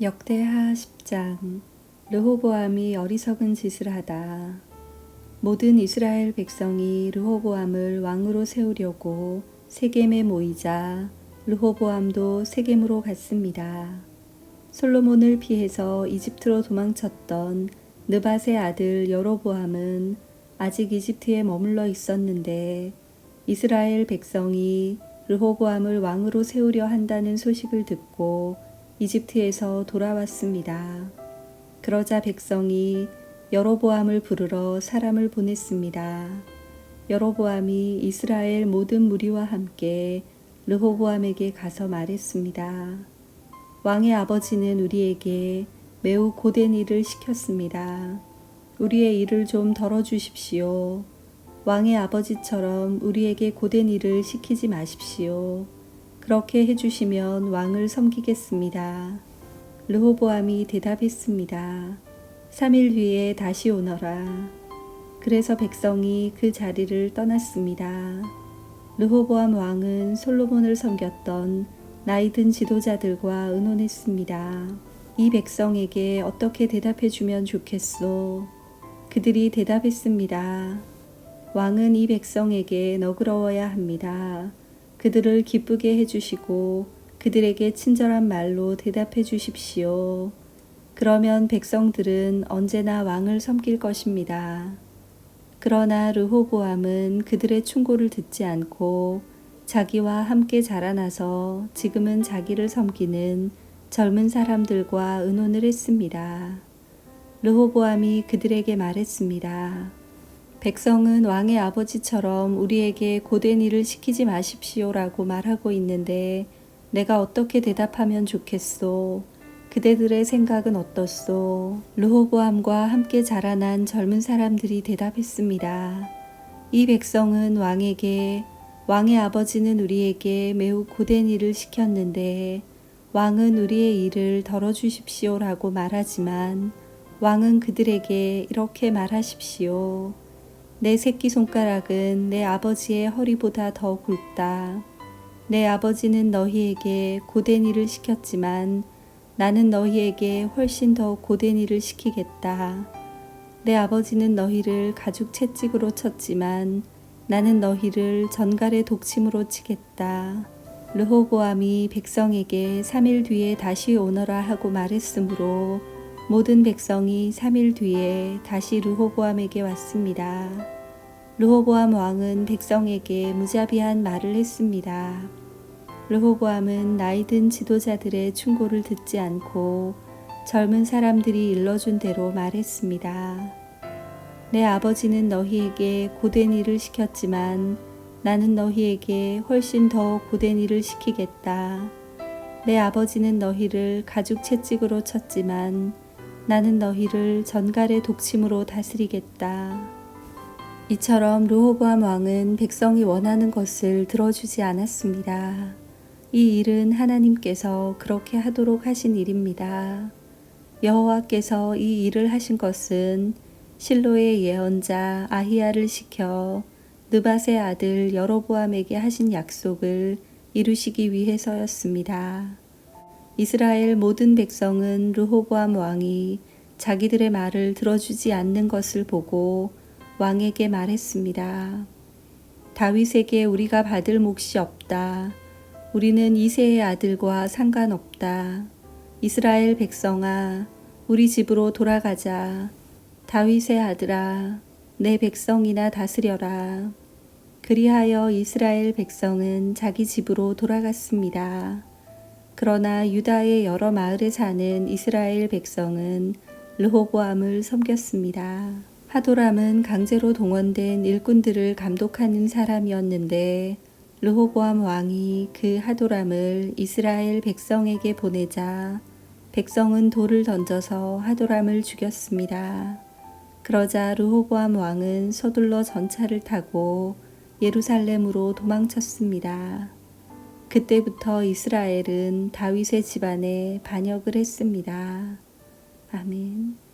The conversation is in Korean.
역대하 10장 르호보암이 어리석은 짓을 하다. 모든 이스라엘 백성이 르호보암을 왕으로 세우려고 세겜에 모이자 르호보암도 세겜으로 갔습니다. 솔로몬을 피해서 이집트로 도망쳤던 느밧의 아들 여로보암은 아직 이집트에 머물러 있었는데 이스라엘 백성이 르호보암을 왕으로 세우려 한다는 소식을 듣고 이집트에서 돌아왔습니다. 그러자 백성이 여로보암을 부르러 사람을 보냈습니다. 여로보암이 이스라엘 모든 무리와 함께 르호보암에게 가서 말했습니다. 왕의 아버지는 우리에게 매우 고된 일을 시켰습니다. 우리의 일을 좀 덜어주십시오. 왕의 아버지처럼 우리에게 고된 일을 시키지 마십시오. 그렇게 해주시면 왕을 섬기겠습니다. 르호보암이 대답했습니다. 3일 뒤에 다시 오너라. 그래서 백성이 그 자리를 떠났습니다. 르호보암 왕은 솔로몬을 섬겼던 나이든 지도자들과 의논했습니다. 이 백성에게 어떻게 대답해 주면 좋겠소? 그들이 대답했습니다. 왕은 이 백성에게 너그러워야 합니다. 그들을 기쁘게 해주시고 그들에게 친절한 말로 대답해 주십시오. 그러면 백성들은 언제나 왕을 섬길 것입니다. 그러나 르호보암은 그들의 충고를 듣지 않고 자기와 함께 자라나서 지금은 자기를 섬기는 젊은 사람들과 의논을 했습니다. 르호보암이 그들에게 말했습니다. 백성은 왕의 아버지처럼 우리에게 고된 일을 시키지 마십시오라고 말하고 있는데 내가 어떻게 대답하면 좋겠소? 그대들의 생각은 어떻소? 르호보암과 함께 자라난 젊은 사람들이 대답했습니다. 이 백성은 왕에게 왕의 아버지는 우리에게 매우 고된 일을 시켰는데 왕은 우리의 일을 덜어주십시오라고 말하지만 왕은 그들에게 이렇게 말하십시오. 내 새끼손가락은 내 아버지의 허리보다 더 굵다. 내 아버지는 너희에게 고된 일을 시켰지만 나는 너희에게 훨씬 더 고된 일을 시키겠다. 내 아버지는 너희를 가죽 채찍으로 쳤지만 나는 너희를 전갈의 독침으로 치겠다. 르호보암이 백성에게 3일 뒤에 다시 오너라 하고 말했으므로 모든 백성이 3일 뒤에 다시 르호보암에게 왔습니다. 르호보암 왕은 백성에게 무자비한 말을 했습니다. 르호보암은 나이든 지도자들의 충고를 듣지 않고 젊은 사람들이 일러준 대로 말했습니다. 내 아버지는 너희에게 고된 일을 시켰지만 나는 너희에게 훨씬 더 고된 일을 시키겠다. 내 아버지는 너희를 가죽 채찍으로 쳤지만 나는 너희를 전갈의 독침으로 다스리겠다. 이처럼 르호보암 왕은 백성이 원하는 것을 들어주지 않았습니다. 이 일은 하나님께서 그렇게 하도록 하신 일입니다. 여호와께서 이 일을 하신 것은 실로의 예언자 아히야를 시켜 느밧의 아들 여로보암에게 하신 약속을 이루시기 위해서였습니다. 이스라엘 모든 백성은 르호보암 왕이 자기들의 말을 들어주지 않는 것을 보고 왕에게 말했습니다. 다윗에게 우리가 받을 몫이 없다. 우리는 이세의 아들과 상관없다. 이스라엘 백성아, 우리 집으로 돌아가자. 다윗의 아들아, 내 백성이나 다스려라. 그리하여 이스라엘 백성은 자기 집으로 돌아갔습니다. 그러나 유다의 여러 마을에 사는 이스라엘 백성은 르호보암을 섬겼습니다. 하도람은 강제로 동원된 일꾼들을 감독하는 사람이었는데 르호보암 왕이 그 하도람을 이스라엘 백성에게 보내자 백성은 돌을 던져서 하도람을 죽였습니다. 그러자 르호보암 왕은 서둘러 전차를 타고 예루살렘으로 도망쳤습니다. 그때부터 이스라엘은 다윗의 집안에 반역을 했습니다. 아멘.